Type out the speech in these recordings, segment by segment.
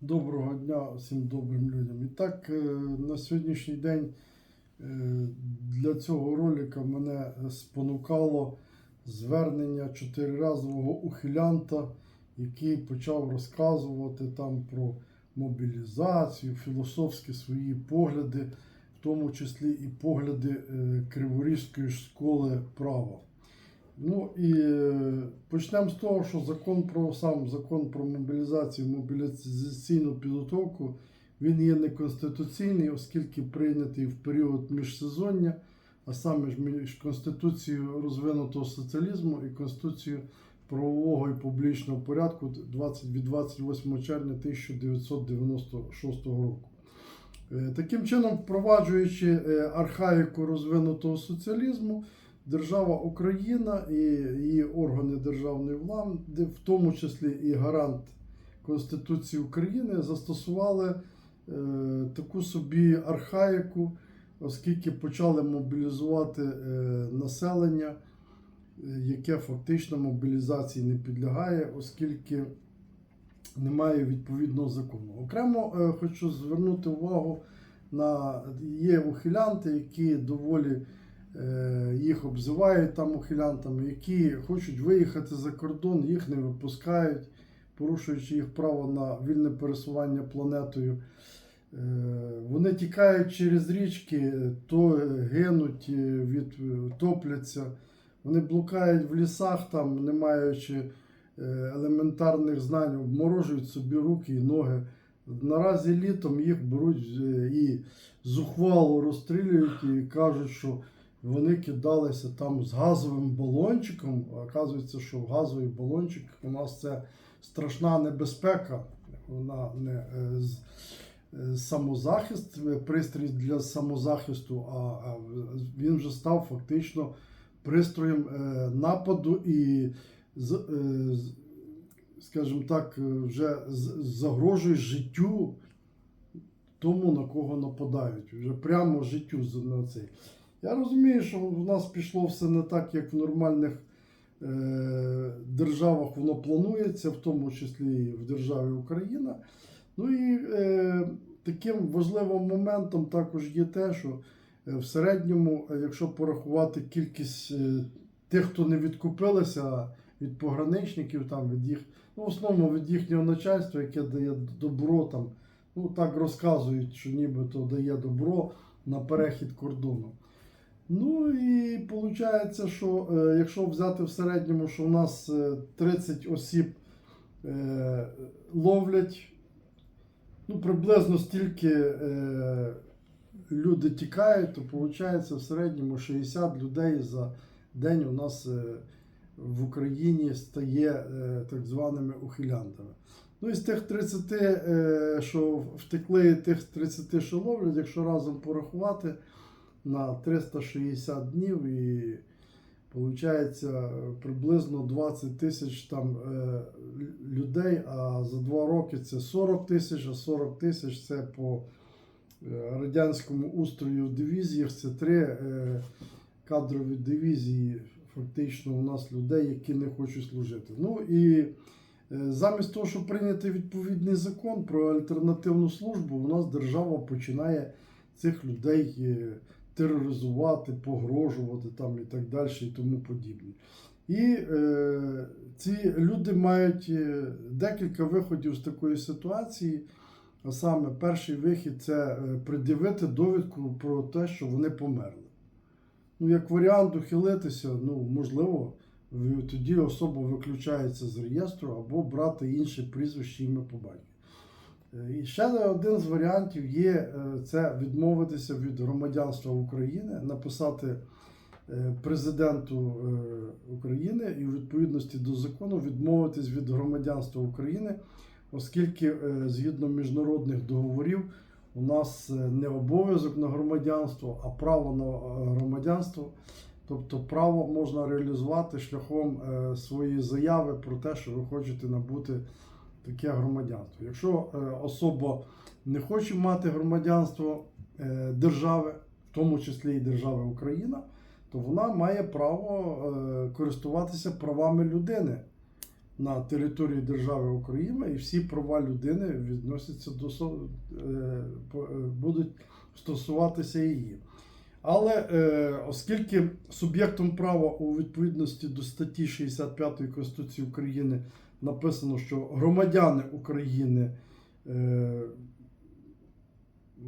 Доброго дня всім добрим людям. І так, е, на сьогоднішній день е, для цього ролика мене спонукало звернення чотириразового ухилянта, який почав розказувати там про мобілізацію, філософські свої погляди, в тому числі і погляди е, Криворізької школи права. Ну і е, почнемо з того, що закон про сам закон про мобілізацію, мобілізаційну підготовку, він є неконституційний, оскільки прийнятий в період міжсезоння, а саме між Конституцією розвинутого соціалізму і Конституцією правового і публічного порядку 20, від 28 червня 1996 року. Е, Таким чином, впроваджуючи е, архаїку розвинутого соціалізму, держава Україна і її органи державної влади, в тому числі і гарант Конституції України, застосували е, таку собі архаїку, оскільки почали мобілізувати е, населення, е, яке фактично мобілізації не підлягає, оскільки немає відповідного закону. Окремо е, хочу звернути увагу на є ухилянти, які доволі їх обзивають там ухилянтами, які хочуть виїхати за кордон, їх не випускають, порушуючи їх право на вільне пересування планетою. Е, Вони тікають через річки, то гинуть е, від топляться. Вони блукають в лісах, там, не маючи е, елементарних знань, обморожують собі руки і ноги. Наразі літом їх беруть е, і зухвало розстрілюють і кажуть, що вони кидалися там з газовим балончиком. Оказується, що газовий балончик у нас це страшна небезпека. Вона не е, е, самозахист, е, пристрій для самозахисту, а, він вже став фактично пристроєм нападу і скажімо так, вже загрожує життю тому, на кого нападають. Вже прямо життю на цей. Я розумію, що в нас пішло все не так, як в нормальних е, державах воно планується, в тому числі і в державі Україна. Ну і е, таким важливим моментом також є те, що е, в середньому, е, якщо порахувати кількість е, тих, хто не відкупилися від пограничників, там від їх, ну, в основному від їхнього начальства, яке дає добро там, ну так розказують, що нібито дає добро на перехід кордону. Ну і виходить, що е, якщо взяти в середньому, що у нас е, 30 осіб е, ловлять, ну приблизно стільки е, люди тікають, то виходить в середньому 60 людей за день у нас е, в Україні стає е, так званими ухилянтами. Ну і з тих 30, е, що втекли, тих 30, що ловлять, якщо разом порахувати на 360 днів і виходить приблизно 20 тисяч там е, людей, а за 2 роки це 40 тисяч, а 40 тисяч це по е, радянському устрою в дивізіях, це три е, кадрові дивізії. Фактично у нас людей, які не хочуть служити. Ну і замість того, щоб прийняти відповідний закон про альтернативну службу, у нас держава починає цих людей тероризувати, погрожувати там і так далі, і тому подібне. І е, ці люди мають е, декілька виходів з такої ситуації. А саме перший вихід це е, пред'явити довідку про те, що вони померли. Ну, як варіант ухилитися, ну, можливо, тоді особа виключається з реєстру або брати інше прізвище ім'я по батькові. Е, І ще один з варіантів є е, це відмовитися від громадянства України, написати е, президенту України і у відповідності до закону відмовитись від громадянства України, оскільки згідно міжнародних договорів у нас не обов'язок на громадянство, а право на громадянство. Тобто право можна реалізувати шляхом своєї заяви про те, що ви хочете набути таке громадянство. Якщо е, особа не хоче мати громадянство е, держави, в тому числі і держави Україна, то вона має право е, користуватися правами людини. на території держави Україна, і всі права людини відносяться до будуть стосуватися її. Але оскільки суб'єктом права у відповідності до статті 65 Конституції України написано, що громадяни України е,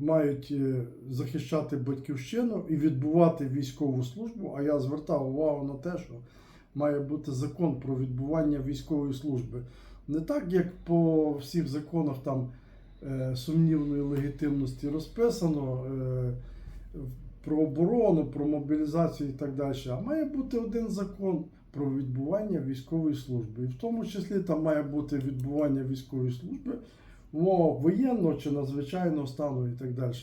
мають е, захищати батьківщину і відбувати військову службу, а я звертав увагу на те, що має бути закон про відбування військової служби. Не так, як по всіх законах там е, сумнівної легітимності розписано е, про оборону, про мобілізацію і так далі. А має бути один закон про відбування військової служби. І в тому числі там має бути відбування військової служби умовах воєнного чи надзвичайного стану і так далі.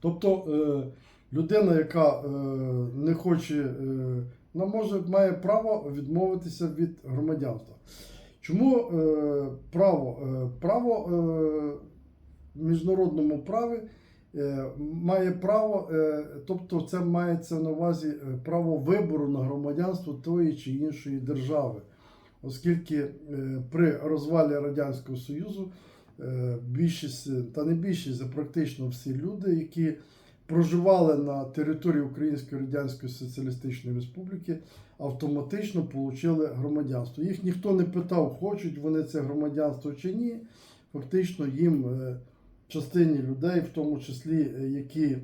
тобто е, людина, яка е, не хоче, е, вона може має право відмовитися від громадянства. Чому право? Право в міжнародному праві має право, е, тобто це мається на увазі е, право вибору на громадянство тої чи іншої держави. Оскільки е, при розвалі Радянського Союзу е, більшість, е, та не більшість, а практично всі люди, які проживали на території Української Радянської Соціалістичної Республіки, автоматично отримали громадянство. Їх ніхто не питав, хочуть вони це громадянство чи ні. Фактично їм е, частині людей, в тому числі, е, які, е,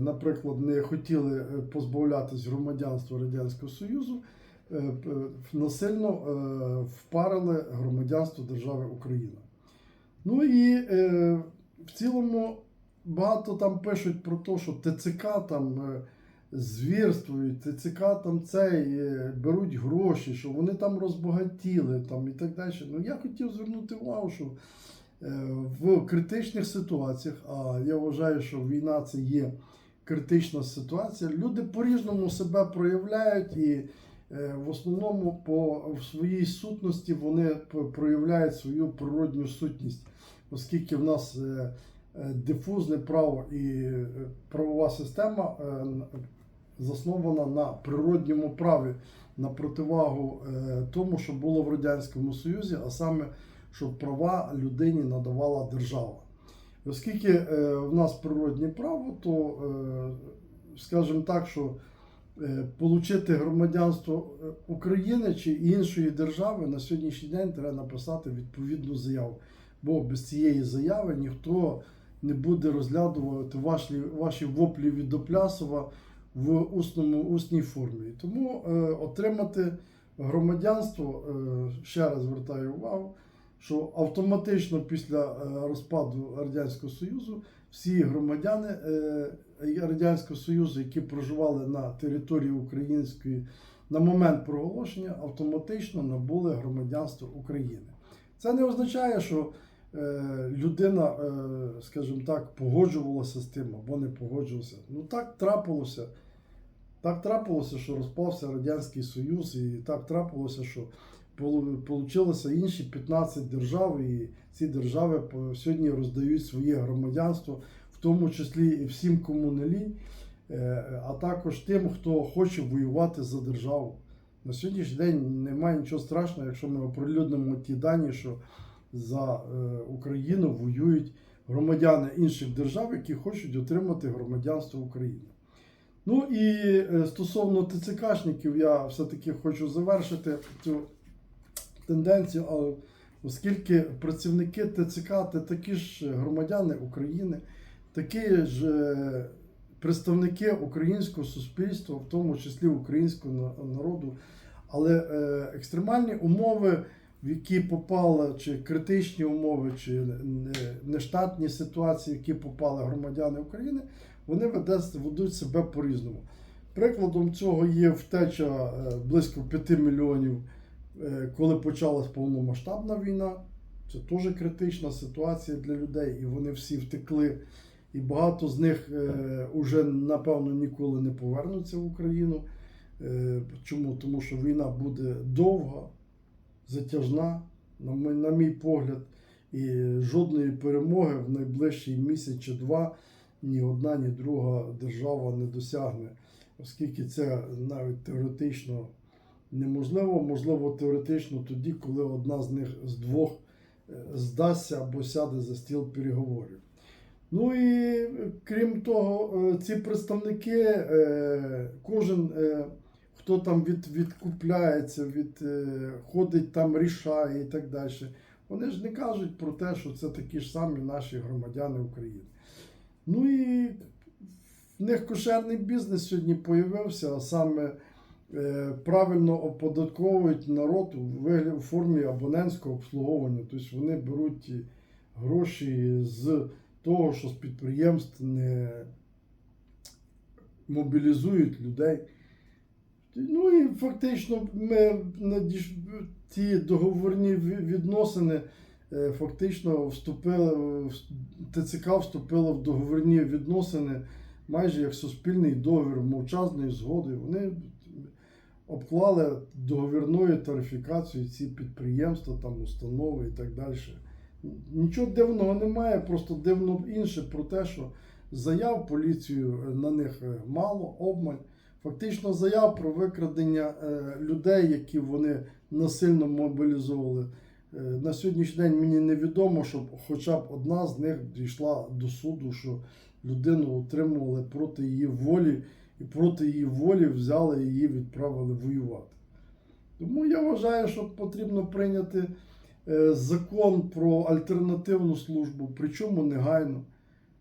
наприклад, не хотіли е, позбавлятись громадянства Радянського Союзу, насильно впарили громадянство держави Україна. Ну і в цілому багато там пишуть про те, що ТЦК там звірствують, ТЦК там цей беруть гроші, що вони там розбагатіли там, і так далі. Ну я хотів звернути увагу, що в критичних ситуаціях, а я вважаю, що війна це є критична ситуація, люди по-різному себе проявляють і е, в основному по в своїй сутності вони проявляють свою природню сутність, оскільки в нас е, е, дифузне право і е, правова система е, заснована на природньому праві, на противагу е, тому, що було в Радянському Союзі, а саме, що права людині надавала держава. Оскільки е, в нас природне право, то, е, скажімо так, що е, Получити громадянство України чи іншої держави на сьогоднішній день треба написати відповідну заяву. Бо без цієї заяви ніхто не буде розглядувати ваші, ваші воплі від Оплясова в усному, усній формі. Тому е, отримати громадянство, е, ще раз звертаю увагу, що автоматично після е, розпаду Радянського Союзу всі громадяни е, Радянського Союзу, які проживали на території української на момент проголошення, автоматично набули громадянство України. Це не означає, що е, людина, скажімо так, погоджувалася з тим або не погоджувалася. Ну так трапилося. Так трапилося, що розпався Радянський Союз, і так трапилося, що получилося інші 15 держав, і ці держави сьогодні роздають своє громадянство, в тому числі і всім, кому не лінь, е, а також тим, хто хоче воювати за державу. На сьогоднішній день немає нічого страшного, якщо ми оприлюднимо ті дані, що за е, Україну воюють громадяни інших держав, які хочуть отримати громадянство України. Ну і е, стосовно ТЦКшників, я все-таки хочу завершити цю тенденцію, а оскільки працівники ТЦК це такі ж громадяни України, такі ж е, представники українського суспільства, в тому числі українського народу, але е, екстремальні умови, в які попали, чи критичні умови, чи нештатні ситуації, в які попали громадяни України, вони ведуть себе по-різному. Прикладом цього є втеча е, близько 5 мільйонів, коли почалась повномасштабна війна. Це теж критична ситуація для людей, і вони всі втекли. І багато з них е, уже, напевно, ніколи не повернуться в Україну. Е, чому? Тому що війна буде довга, затяжна, на мій погляд, і жодної перемоги в найближчий місяць чи два ні одна, ні друга держава не досягне, оскільки це навіть теоретично неможливо, можливо, теоретично тоді, коли одна з них з двох е, здасться або сяде за стіл переговорів. Ну і е, крім того, е, ці представники, кожен, хто там від, відкупляється, від, ходить там, рішає і так далі, вони ж не кажуть про те, що це такі ж самі наші громадяни України. Ну і в них кошерний бізнес сьогодні появився, а саме правильно оподатковують народ у формі абонентського обслуговування. Тобто вони беруть гроші з того, що з підприємств не мобілізують людей. Ну і фактично ми ті договорні відносини е, фактично вступили, ТЦК вступило в договорні відносини майже як суспільний договір мовчазної згоди. Вони обклали договірною тарифікацією ці підприємства, там, установи і так далі. Нічого дивного немає, просто дивно інше про те, що заяв поліцію е, на них е, мало, обмаль. Фактично заяв про викрадення е, людей, які вони насильно мобілізовували. На сьогоднішній день мені невідомо, щоб хоча б одна з них дійшла до суду, що людину утримували проти її волі, і проти її волі взяли і її відправили воювати. Тому я вважаю, що потрібно прийняти е, закон про альтернативну службу, причому негайно.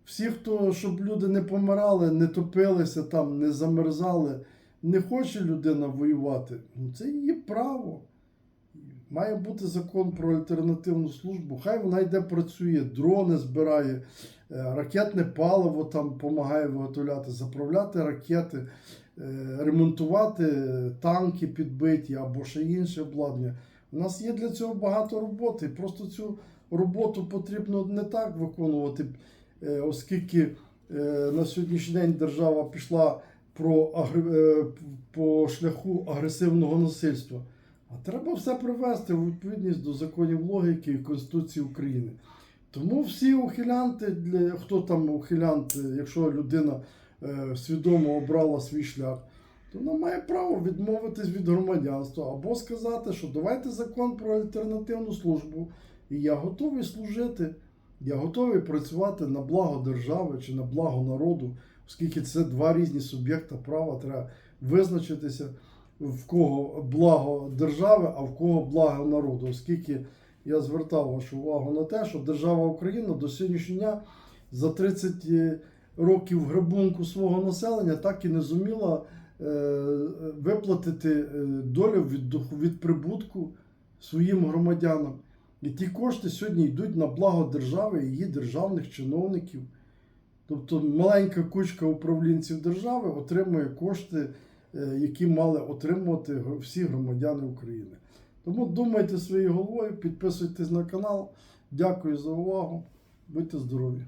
Всі, хто, щоб люди не помирали, не топилися там, не замерзали, не хоче людина воювати, ну це її право. Має бути закон про альтернативну службу. Хай вона йде працює, дрони збирає, ракетне паливо там допомагає виготовляти, заправляти ракети, е, ремонтувати танки підбиті або ще інше обладнання. У нас є для цього багато роботи. Просто цю роботу потрібно не так виконувати, е, оскільки е, на сьогоднішній день держава пішла про е, по шляху агресивного насильства. А треба все привести у відповідність до законів логіки і Конституції України. Тому всі ухилянти, для, хто там ухилянт, якщо людина е, свідомо обрала свій шлях, то вона має право відмовитись від громадянства або сказати, що давайте закон про альтернативну службу, і я готовий служити, я готовий працювати на благо держави чи на благо народу, оскільки це два різні суб'єкта права, треба визначитися в кого благо держави, а в кого благо народу, оскільки я звертав вашу увагу на те, що держава Україна до сьогоднішнього дня за 30 років грабунку свого населення так і не зуміла е, виплатити е, долю від, від прибутку своїм громадянам. І ті кошти сьогодні йдуть на благо держави і її державних чиновників. Тобто маленька кучка управлінців держави отримує кошти, е, які мали отримувати всі громадяни України. Тому думайте своєю головою, підписуйтесь на канал. Дякую за увагу. Будьте здорові!